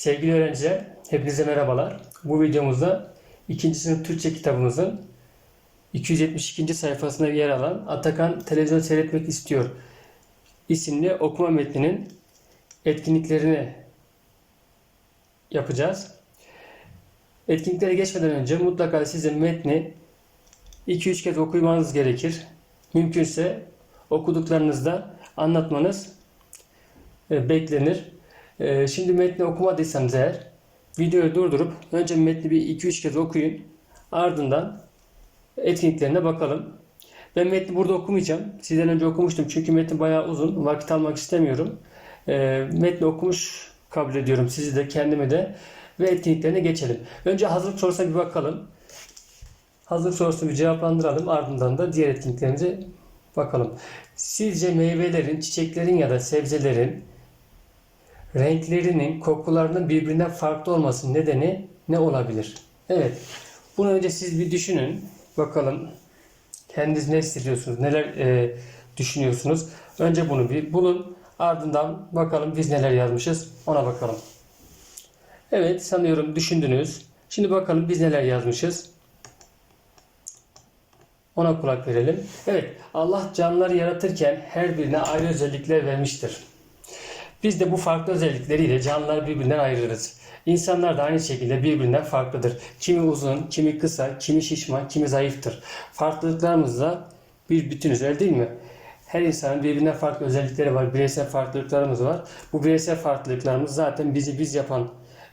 Sevgili öğrenciler, hepinize merhabalar. Bu videomuzda 2. sınıf Türkçe kitabımızın 272. sayfasında yer alan Atakan Televizyon Seyretmek istiyor isimli okuma metninin etkinliklerini yapacağız. Etkinliklere geçmeden önce mutlaka sizin metni 2-3 kez okumanız gerekir. Mümkünse okuduklarınızda anlatmanız e, beklenir. E, Şimdi metni okumadıysanız eğer videoyu durdurup önce metni bir 2-3 kez okuyun. Ardından etkinliklerine bakalım. Ben metni burada okumayacağım. Sizden önce okumuştum çünkü metin bayağı uzun. Vakit almak istemiyorum. E, Metni okumuş kabul ediyorum sizi de kendimi de ve etkinliklerine geçelim. Önce hazırlık sorusuna bir bakalım. Hazırlık sorusunu bir cevaplandıralım. Ardından da diğer etkinliklerimize bakalım. Sizce meyvelerin, çiçeklerin ya da sebzelerin renklerinin, kokularının birbirinden farklı olmasının nedeni ne olabilir? Evet. Bunu önce siz bir düşünün. Bakalım kendiniz ne hissediyorsunuz? Neler e, düşünüyorsunuz? Önce bunu bir bulun. Ardından bakalım biz neler yazmışız. Ona bakalım. Evet sanıyorum düşündünüz. Şimdi bakalım biz neler yazmışız. Ona kulak verelim. Evet Allah canlıları yaratırken her birine ayrı özellikler vermiştir. Biz de bu farklı özellikleriyle canlıları birbirinden ayırırız. İnsanlar da aynı şekilde birbirinden farklıdır. Kimi uzun, kimi kısa, kimi şişman, kimi zayıftır. Farklılıklarımızla bir bütünüz öyle değil mi? Her insanın birbirinden farklı özellikleri var. Bireysel farklılıklarımız var. Bu bireysel farklılıklarımız zaten bizi biz yapan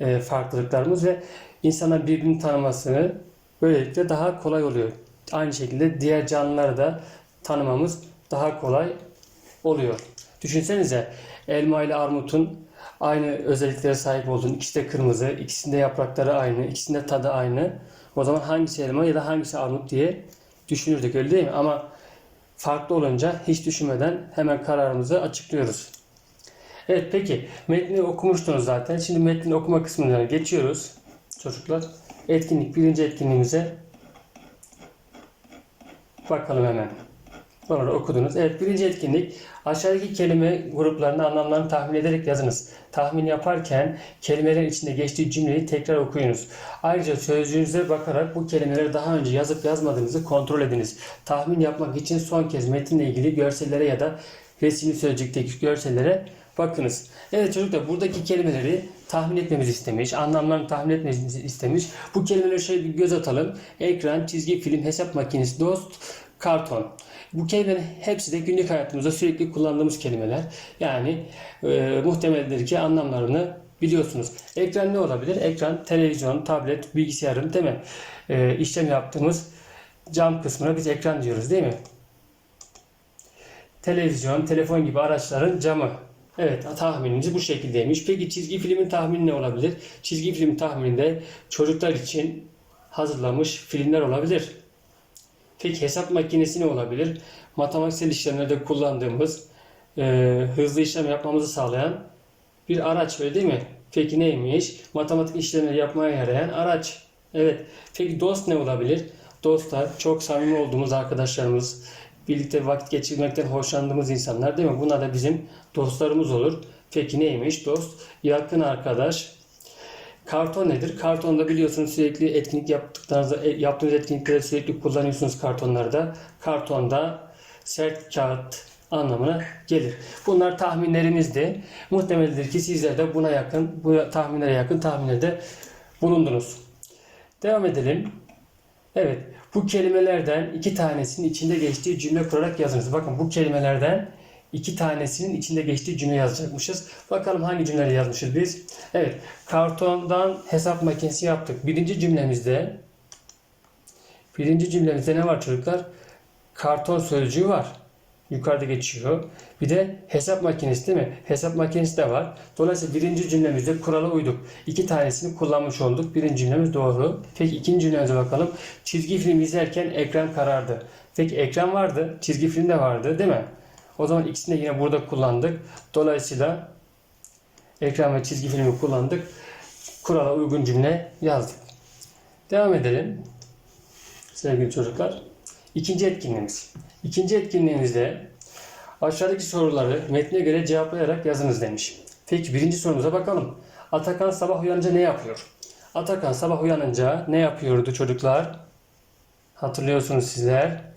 e, farklılıklarımız ve insanlar birbirini tanımasını böylelikle daha kolay oluyor. Aynı şekilde diğer canlıları da tanımamız daha kolay oluyor. Düşünsenize elma ile armutun aynı özelliklere sahip olduğunu, ikisi de kırmızı, ikisinde yaprakları aynı, ikisinde tadı aynı. O zaman hangisi elma ya da hangisi armut diye düşünürdük öyle değil mi? Ama farklı olunca hiç düşünmeden hemen kararımızı açıklıyoruz. Evet peki metni okumuştunuz zaten. Şimdi metnin okuma kısmına geçiyoruz çocuklar. Etkinlik birinci etkinliğimize bakalım hemen. Sonra okudunuz. Evet birinci etkinlik aşağıdaki kelime gruplarının anlamlarını tahmin ederek yazınız. Tahmin yaparken kelimelerin içinde geçtiği cümleyi tekrar okuyunuz. Ayrıca sözcüğünüze bakarak bu kelimeleri daha önce yazıp yazmadığınızı kontrol ediniz. Tahmin yapmak için son kez metinle ilgili görsellere ya da resimli sözcükteki görsellere bakınız. Evet çocuklar buradaki kelimeleri tahmin etmemizi istemiş, anlamlarını tahmin etmemizi istemiş. Bu kelimeleri şöyle bir göz atalım. Ekran, çizgi film, hesap makinesi, dost, karton. Bu kelimelerin hepsi de günlük hayatımızda sürekli kullandığımız kelimeler. Yani e, muhtemeldir ki anlamlarını biliyorsunuz. Ekran ne olabilir? Ekran, televizyon, tablet, bilgisayarın değil mi? E, işlem yaptığımız cam kısmına biz ekran diyoruz değil mi? Televizyon, telefon gibi araçların camı. Evet tahminimiz bu şekildeymiş. Peki çizgi filmin tahmini ne olabilir? Çizgi film tahmininde çocuklar için hazırlanmış filmler olabilir. Peki hesap makinesi ne olabilir? Matematiksel işlemlerde kullandığımız e, hızlı işlem yapmamızı sağlayan bir araç öyle değil mi? Peki neymiş? Matematik işlemleri yapmaya yarayan araç. Evet. Peki dost ne olabilir? Dostlar çok samimi olduğumuz arkadaşlarımız, birlikte vakit geçirmekten hoşlandığımız insanlar değil mi? Bunlar da bizim dostlarımız olur. Peki neymiş? Dost, yakın arkadaş, Karton nedir? Kartonda biliyorsunuz sürekli etkinlik yaptıklarınızda e, yaptığınız etkinlikleri sürekli kullanıyorsunuz kartonlarda. Kartonda sert kağıt anlamına gelir. Bunlar tahminlerimizdi. Muhtemeldir ki sizler de buna yakın, bu tahminlere yakın tahminlerde bulundunuz. Devam edelim. Evet, bu kelimelerden iki tanesinin içinde geçtiği cümle kurarak yazınız. Bakın bu kelimelerden iki tanesinin içinde geçtiği cümle yazacakmışız. Bakalım hangi cümleleri yazmışız biz? Evet, kartondan hesap makinesi yaptık. Birinci cümlemizde birinci cümlemizde ne var çocuklar? Karton sözcüğü var. Yukarıda geçiyor. Bir de hesap makinesi değil mi? Hesap makinesi de var. Dolayısıyla birinci cümlemizde kurala uyduk. İki tanesini kullanmış olduk. Birinci cümlemiz doğru. Peki ikinci cümlemize bakalım. Çizgi film izlerken ekran karardı. Peki ekran vardı. Çizgi film de vardı değil mi? O zaman ikisini de yine burada kullandık. Dolayısıyla ekran ve çizgi filmi kullandık. Kurala uygun cümle yazdık. Devam edelim. Sevgili çocuklar. İkinci etkinliğimiz. İkinci etkinliğimizde aşağıdaki soruları metne göre cevaplayarak yazınız demiş. Peki birinci sorumuza bakalım. Atakan sabah uyanınca ne yapıyor? Atakan sabah uyanınca ne yapıyordu çocuklar? Hatırlıyorsunuz sizler.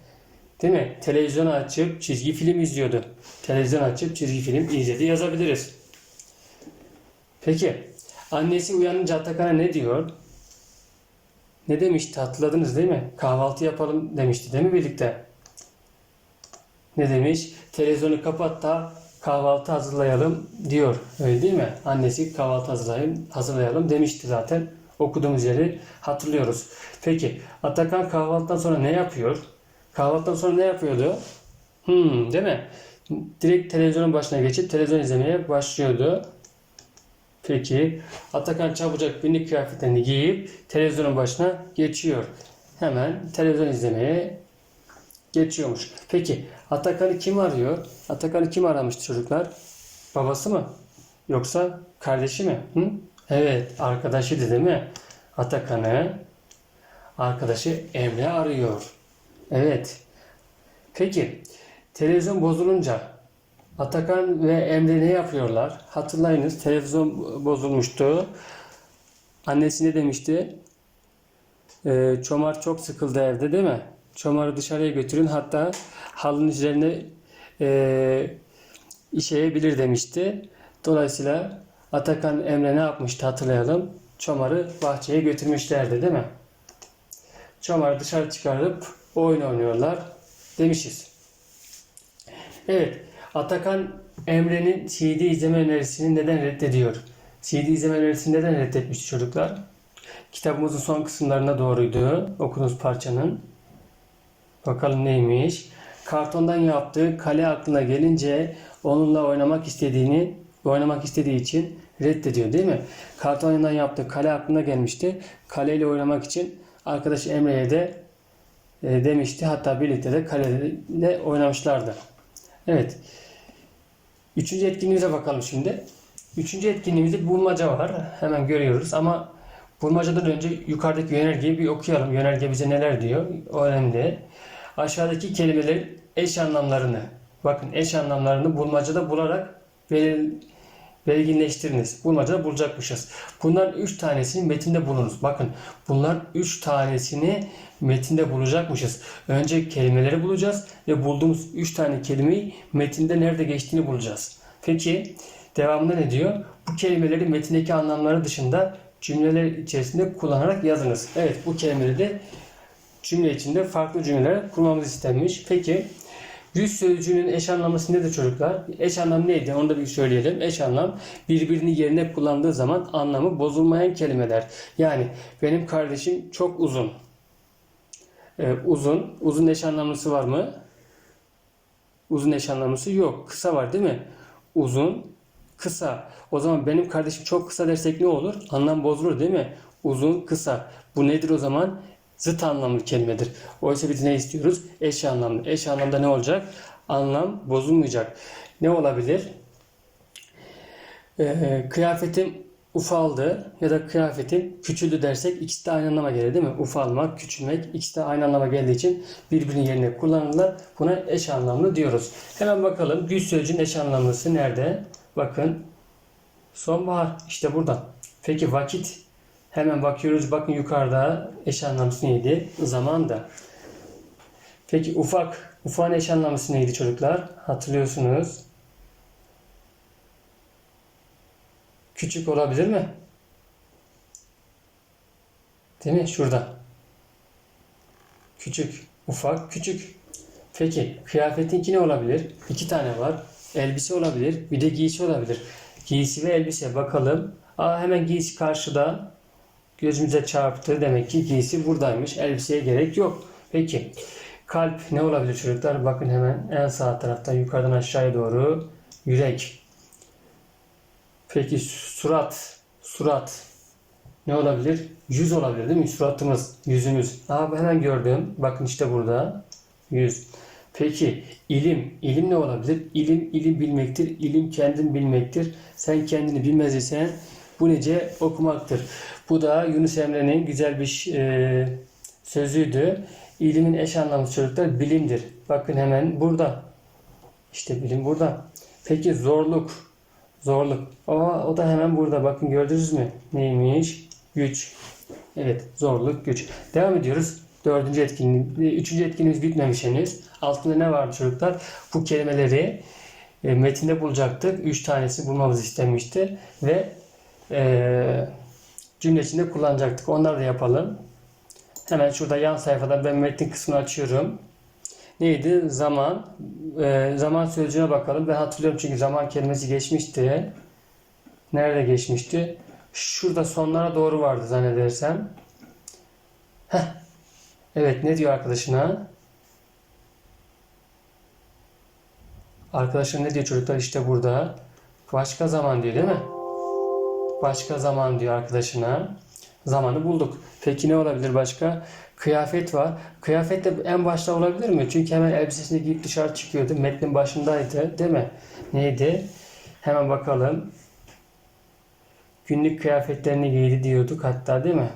Değil mi? Televizyon açıp çizgi film izliyordu. Televizyon açıp çizgi film izledi yazabiliriz. Peki. Annesi uyanınca Atakan'a ne diyor? Ne demişti hatırladınız değil mi? Kahvaltı yapalım demişti değil mi birlikte? Ne demiş? Televizyonu kapat da kahvaltı hazırlayalım diyor. Öyle değil mi? Annesi kahvaltı hazırlayalım, hazırlayalım demişti zaten. Okuduğumuz yeri hatırlıyoruz. Peki Atakan kahvaltıdan sonra ne yapıyor? Kahvaltıdan sonra ne yapıyordu? Hmm, değil mi? Direkt televizyonun başına geçip televizyon izlemeye başlıyordu. Peki Atakan çabucak günlük kıyafetlerini giyip televizyonun başına geçiyor. Hemen televizyon izlemeye geçiyormuş. Peki Atakan'ı kim arıyor? Atakan'ı kim aramıştı çocuklar? Babası mı? Yoksa kardeşi mi? Hı? Evet arkadaşıydı değil mi? Atakan'ı arkadaşı Emre arıyor. Evet. Peki televizyon bozulunca Atakan ve Emre ne yapıyorlar? Hatırlayınız televizyon bozulmuştu. Annesi ne demişti? Ee, Çomar çok sıkıldı evde değil mi? Çomar'ı dışarıya götürün hatta halının üzerine e, işeyebilir demişti. Dolayısıyla Atakan Emre ne yapmıştı hatırlayalım. Çomar'ı bahçeye götürmüşlerdi değil mi? Çomar'ı dışarı çıkarıp oyun oynuyorlar demişiz. Evet, Atakan Emre'nin CD izleme önerisini neden reddediyor? CD izleme önerisini neden reddetmişti çocuklar? Kitabımızın son kısımlarına doğruydu okuduğunuz parçanın. Bakalım neymiş? Kartondan yaptığı kale aklına gelince onunla oynamak istediğini oynamak istediği için reddediyor değil mi? Kartondan yaptığı kale aklına gelmişti. Kaleyle oynamak için arkadaş Emre'ye de e, demişti. Hatta birlikte de kaleyle oynamışlardı. Evet. Üçüncü etkinliğimize bakalım şimdi. Üçüncü etkinliğimizde bulmaca var. Hemen görüyoruz ama bulmacadan önce yukarıdaki yönergeyi bir okuyalım. Yönerge bize neler diyor? O önemli. Aşağıdaki kelimelerin eş anlamlarını, bakın eş anlamlarını bulmacada bularak belir, belirginleştiriniz. Bulmacada bulacakmışız. Bunların üç tanesini metinde bulunuz. Bakın bunlar üç tanesini metinde bulacakmışız. Önce kelimeleri bulacağız ve bulduğumuz üç tane kelimeyi metinde nerede geçtiğini bulacağız. Peki devamında ne diyor? Bu kelimeleri metindeki anlamları dışında cümleler içerisinde kullanarak yazınız. Evet bu kelimeleri de cümle içinde farklı cümleler kurmamız istenmiş. Peki yüz sözcüğünün eş anlamlısı nedir çocuklar? Eş anlam neydi? Onu da bir söyleyelim. Eş anlam birbirini yerine kullandığı zaman anlamı bozulmayan kelimeler. Yani benim kardeşim çok uzun. Ee, uzun. Uzun eş anlamlısı var mı? Uzun eş anlamlısı yok. Kısa var değil mi? Uzun, kısa. O zaman benim kardeşim çok kısa dersek ne olur? Anlam bozulur değil mi? Uzun, kısa. Bu nedir o zaman? Zıt anlamlı kelimedir. Oysa biz ne istiyoruz? Eş anlamlı. Eş anlamda ne olacak? Anlam bozulmayacak. Ne olabilir? Ee, kıyafetim ufaldı ya da kıyafetim küçüldü dersek ikisi de aynı anlama gelir değil mi? Ufalmak, küçülmek ikisi de aynı anlama geldiği için birbirinin yerine kullanırlar. Buna eş anlamlı diyoruz. Hemen bakalım yüz sözcüğün eş anlamlısı nerede? Bakın sonbahar işte burada. Peki vakit hemen bakıyoruz. Bakın yukarıda eş anlamlısı neydi? Zaman da. Peki ufak. Ufağın eş anlamlısı neydi çocuklar? Hatırlıyorsunuz. Küçük olabilir mi? Değil mi? Şurada. Küçük, ufak, küçük. Peki kıyafetinki ne olabilir? İki tane var. Elbise olabilir. Bir de giysi olabilir. Giysi ve elbise bakalım. Aa hemen giysi karşıda. Gözümüze çarptı. Demek ki giysi buradaymış. Elbiseye gerek yok. Peki. Kalp ne olabilir çocuklar? Bakın hemen en sağ tarafta yukarıdan aşağıya doğru. Yürek. Peki surat. Surat. Ne olabilir? Yüz olabilir değil mi? Suratımız, yüzümüz. Aa hemen gördüm. Bakın işte burada. Yüz. Peki ilim. İlim ne olabilir? İlim, ilim bilmektir. İlim kendin bilmektir. Sen kendini bilmez isen bu nece okumaktır. Bu da Yunus Emre'nin güzel bir e, sözüydü. İlimin eş anlamlı çocuklar bilimdir. Bakın hemen burada. İşte bilim burada. Peki zorluk. Zorluk. O, o da hemen burada. Bakın gördünüz mü? Neymiş? Güç. Evet. Zorluk, güç. Devam ediyoruz. Dördüncü etkinlik. Üçüncü etkinliğimiz bitmemiş henüz. Altında ne vardı çocuklar? Bu kelimeleri e, metinde bulacaktık. Üç tanesi bulmamız istenmişti. Ve e, cümle içinde kullanacaktık. Onları da yapalım. Hemen şurada yan sayfada ben metin kısmını açıyorum. Neydi? Zaman. E, zaman sözcüğüne bakalım. Ben hatırlıyorum çünkü zaman kelimesi geçmişti. Nerede geçmişti? Şurada sonlara doğru vardı zannedersem. Heh. Evet ne diyor arkadaşına? Arkadaşım ne diyor çocuklar işte burada. Başka zaman diyor değil mi? Başka zaman diyor arkadaşına. Zamanı bulduk. Peki ne olabilir başka? Kıyafet var. Kıyafet de en başta olabilir mi? Çünkü hemen elbisesini giyip dışarı çıkıyordu. Metnin başındaydı değil mi? Neydi? Hemen bakalım. Günlük kıyafetlerini giydi diyorduk hatta değil mi?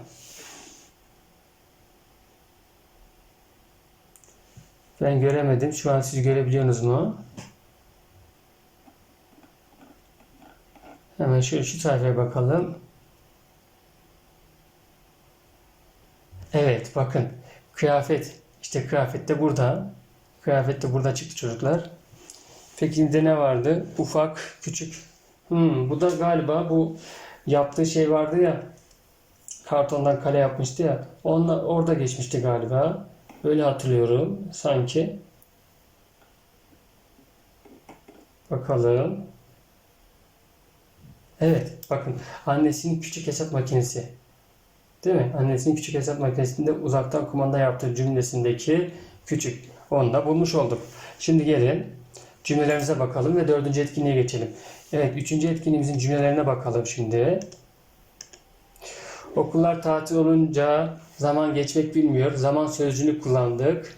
Ben göremedim. Şu an siz görebiliyorsunuz mu? Hemen şöyle şu sayfaya bakalım. Evet bakın. Kıyafet. İşte kıyafet de burada. Kıyafet de burada çıktı çocuklar. Peki de ne vardı? Ufak, küçük. Hmm, bu da galiba bu yaptığı şey vardı ya. Kartondan kale yapmıştı ya. Onunla, orada geçmişti galiba. Öyle hatırlıyorum sanki. Bakalım. Evet, bakın annesinin küçük hesap makinesi. Değil mi? Annesinin küçük hesap makinesinde uzaktan kumanda yaptığı cümlesindeki küçük. Onu da bulmuş olduk. Şimdi gelin cümlelerimize bakalım ve dördüncü etkinliğe geçelim. Evet, üçüncü etkinliğimizin cümlelerine bakalım şimdi. Okullar tatil olunca zaman geçmek bilmiyor. Zaman sözcüğünü kullandık.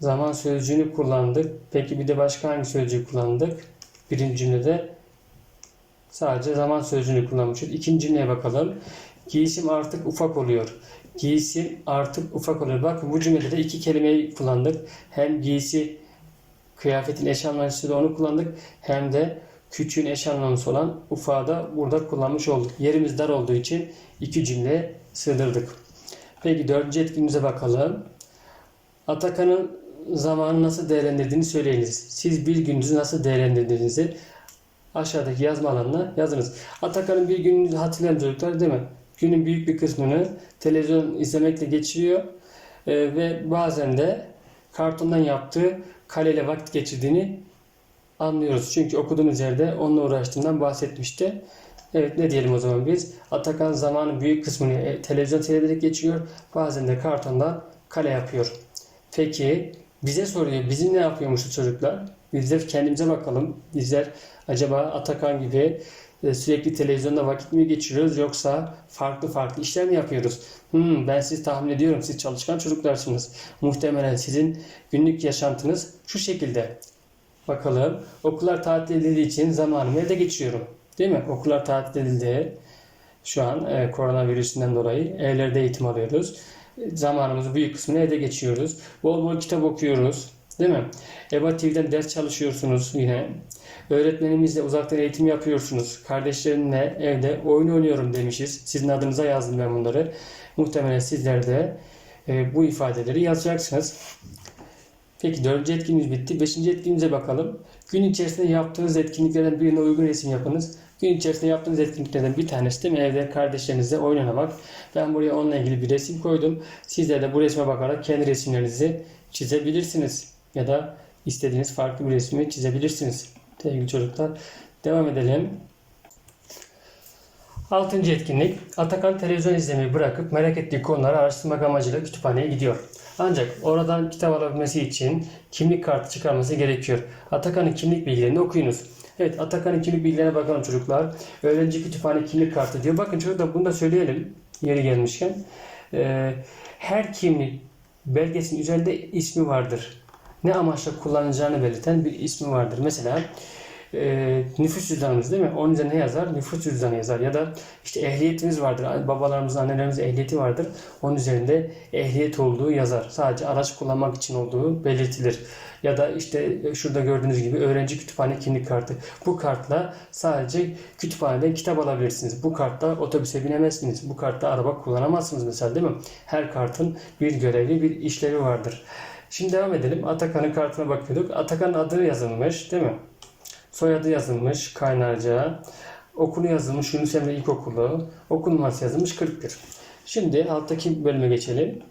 Zaman sözcüğünü kullandık. Peki bir de başka hangi sözcüğü kullandık? Birinci cümlede sadece zaman sözcüğünü kullanmışız. İkinci cümleye bakalım. Giysim artık ufak oluyor. Giysim artık ufak oluyor. Bakın bu cümlede de iki kelimeyi kullandık. Hem giysi kıyafetin eş anlamlısıyla onu kullandık. Hem de küçüğün eş anlamlısı olan ufağı da burada kullanmış olduk. Yerimiz dar olduğu için iki cümle sığdırdık. Peki dördüncü etkinliğimize bakalım. Atakan'ın zamanı nasıl değerlendirdiğini söyleyiniz. Siz bir gününüzü nasıl değerlendirdiğinizi aşağıdaki yazma alanına yazınız. Atakan'ın bir gününü hatırlayan çocuklar değil mi? Günün büyük bir kısmını televizyon izlemekle geçiriyor Ee, ve bazen de kartondan yaptığı kaleyle vakit geçirdiğini anlıyoruz. Çünkü okuduğumuz yerde onunla uğraştığından bahsetmişti. Evet ne diyelim o zaman biz? Atakan zamanın büyük kısmını e, televizyon seyrederek geçiyor. Bazen de kartondan kale yapıyor. Peki bize soruyor. Bizim ne yapıyormuşuz çocuklar? Bizler kendimize bakalım. Bizler acaba Atakan gibi e, sürekli televizyonda vakit mi geçiriyoruz yoksa farklı farklı işler mi yapıyoruz? Hmm, ben sizi tahmin ediyorum. Siz çalışkan çocuklarsınız. Muhtemelen sizin günlük yaşantınız şu şekilde. Bakalım. Okullar tatil edildiği için zamanımı evde geçiriyorum. Değil mi? Okullar tatil edildi. Şu an e, koronavirüsünden dolayı evlerde eğitim alıyoruz. E, zamanımızın büyük kısmını evde geçiyoruz. Bol bol kitap okuyoruz. Değil mi? EBA TV'den ders çalışıyorsunuz yine. Öğretmenimizle uzaktan eğitim yapıyorsunuz. Kardeşlerimle evde oyun oynuyorum demişiz. Sizin adınıza yazdım ben bunları. Muhtemelen sizler de e, bu ifadeleri yazacaksınız. Peki dördüncü etkinliğimiz bitti. Beşinci etkinliğimize bakalım. Gün içerisinde yaptığınız etkinliklerden birine uygun resim yapınız. Gün içerisinde yaptığınız etkinliklerden bir tanesi de mi evde kardeşlerinizle oynamak. Ben buraya onunla ilgili bir resim koydum. Sizler de bu resme bakarak kendi resimlerinizi çizebilirsiniz. Ya da istediğiniz farklı bir resmi çizebilirsiniz. Sevgili çocuklar. Devam edelim. Altıncı etkinlik. Atakan televizyon izlemeyi bırakıp merak ettiği konuları araştırmak amacıyla kütüphaneye gidiyor. Ancak oradan kitap alabilmesi için kimlik kartı çıkarması gerekiyor. Atakan'ın kimlik bilgilerini okuyunuz. Evet Atakan'ın kimlik bilgilerine bakalım çocuklar. Öğrenci kütüphane kimlik kartı diyor. Bakın çocuklar bunu da söyleyelim yeri gelmişken. Ee, her kimlik belgesinin üzerinde ismi vardır. Ne amaçla kullanacağını belirten bir ismi vardır. Mesela e, nüfus cüzdanımız değil mi? Onun üzerine ne yazar? Nüfus cüzdanı yazar. Ya da işte ehliyetimiz vardır. Babalarımızın, annelerimizin ehliyeti vardır. Onun üzerinde ehliyet olduğu yazar. Sadece araç kullanmak için olduğu belirtilir. Ya da işte şurada gördüğünüz gibi öğrenci kütüphane kimlik kartı. Bu kartla sadece kütüphanede kitap alabilirsiniz. Bu kartla otobüse binemezsiniz. Bu kartla araba kullanamazsınız mesela değil mi? Her kartın bir görevi, bir işlevi vardır. Şimdi devam edelim. Atakan'ın kartına bakıyorduk. Atakan'ın adı yazılmış değil mi? Soyadı yazılmış Kaynarca. Okulu yazılmış Yunus Emre İlkokulu. Okul numarası yazılmış 41. Şimdi alttaki bölüme geçelim.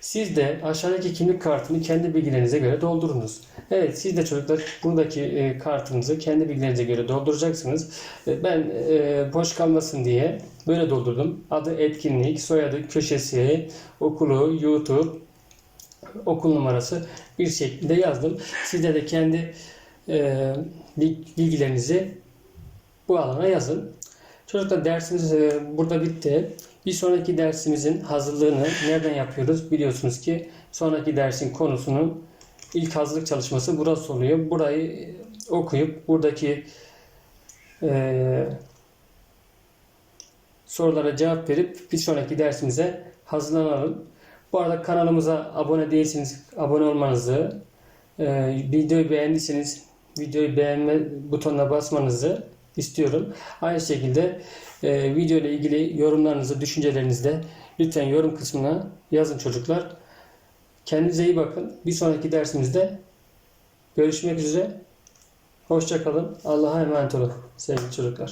Siz de aşağıdaki kimlik kartını kendi bilgilerinize göre doldurunuz. Evet siz de çocuklar buradaki e, kartınızı kendi bilgilerinize göre dolduracaksınız. E, ben e, boş kalmasın diye böyle doldurdum. Adı etkinlik, soyadı, köşesi, okulu, YouTube, okul numarası bir şekilde yazdım. Sizde de kendi e, bilgilerinizi bu alana yazın. Çocuklar dersimiz e, burada bitti. Bir sonraki dersimizin hazırlığını nereden yapıyoruz? Biliyorsunuz ki sonraki dersin konusunun ilk hazırlık çalışması burası oluyor. Burayı okuyup buradaki e, sorulara cevap verip bir sonraki dersimize hazırlanalım. Bu arada kanalımıza abone değilseniz abone olmanızı, e, videoyu beğendiyseniz videoyu beğenme butonuna basmanızı istiyorum. Aynı şekilde e, video ile ilgili yorumlarınızı, düşüncelerinizi de lütfen yorum kısmına yazın çocuklar. Kendinize iyi bakın. Bir sonraki dersimizde görüşmek üzere. Hoşçakalın. Allah'a emanet olun sevgili çocuklar.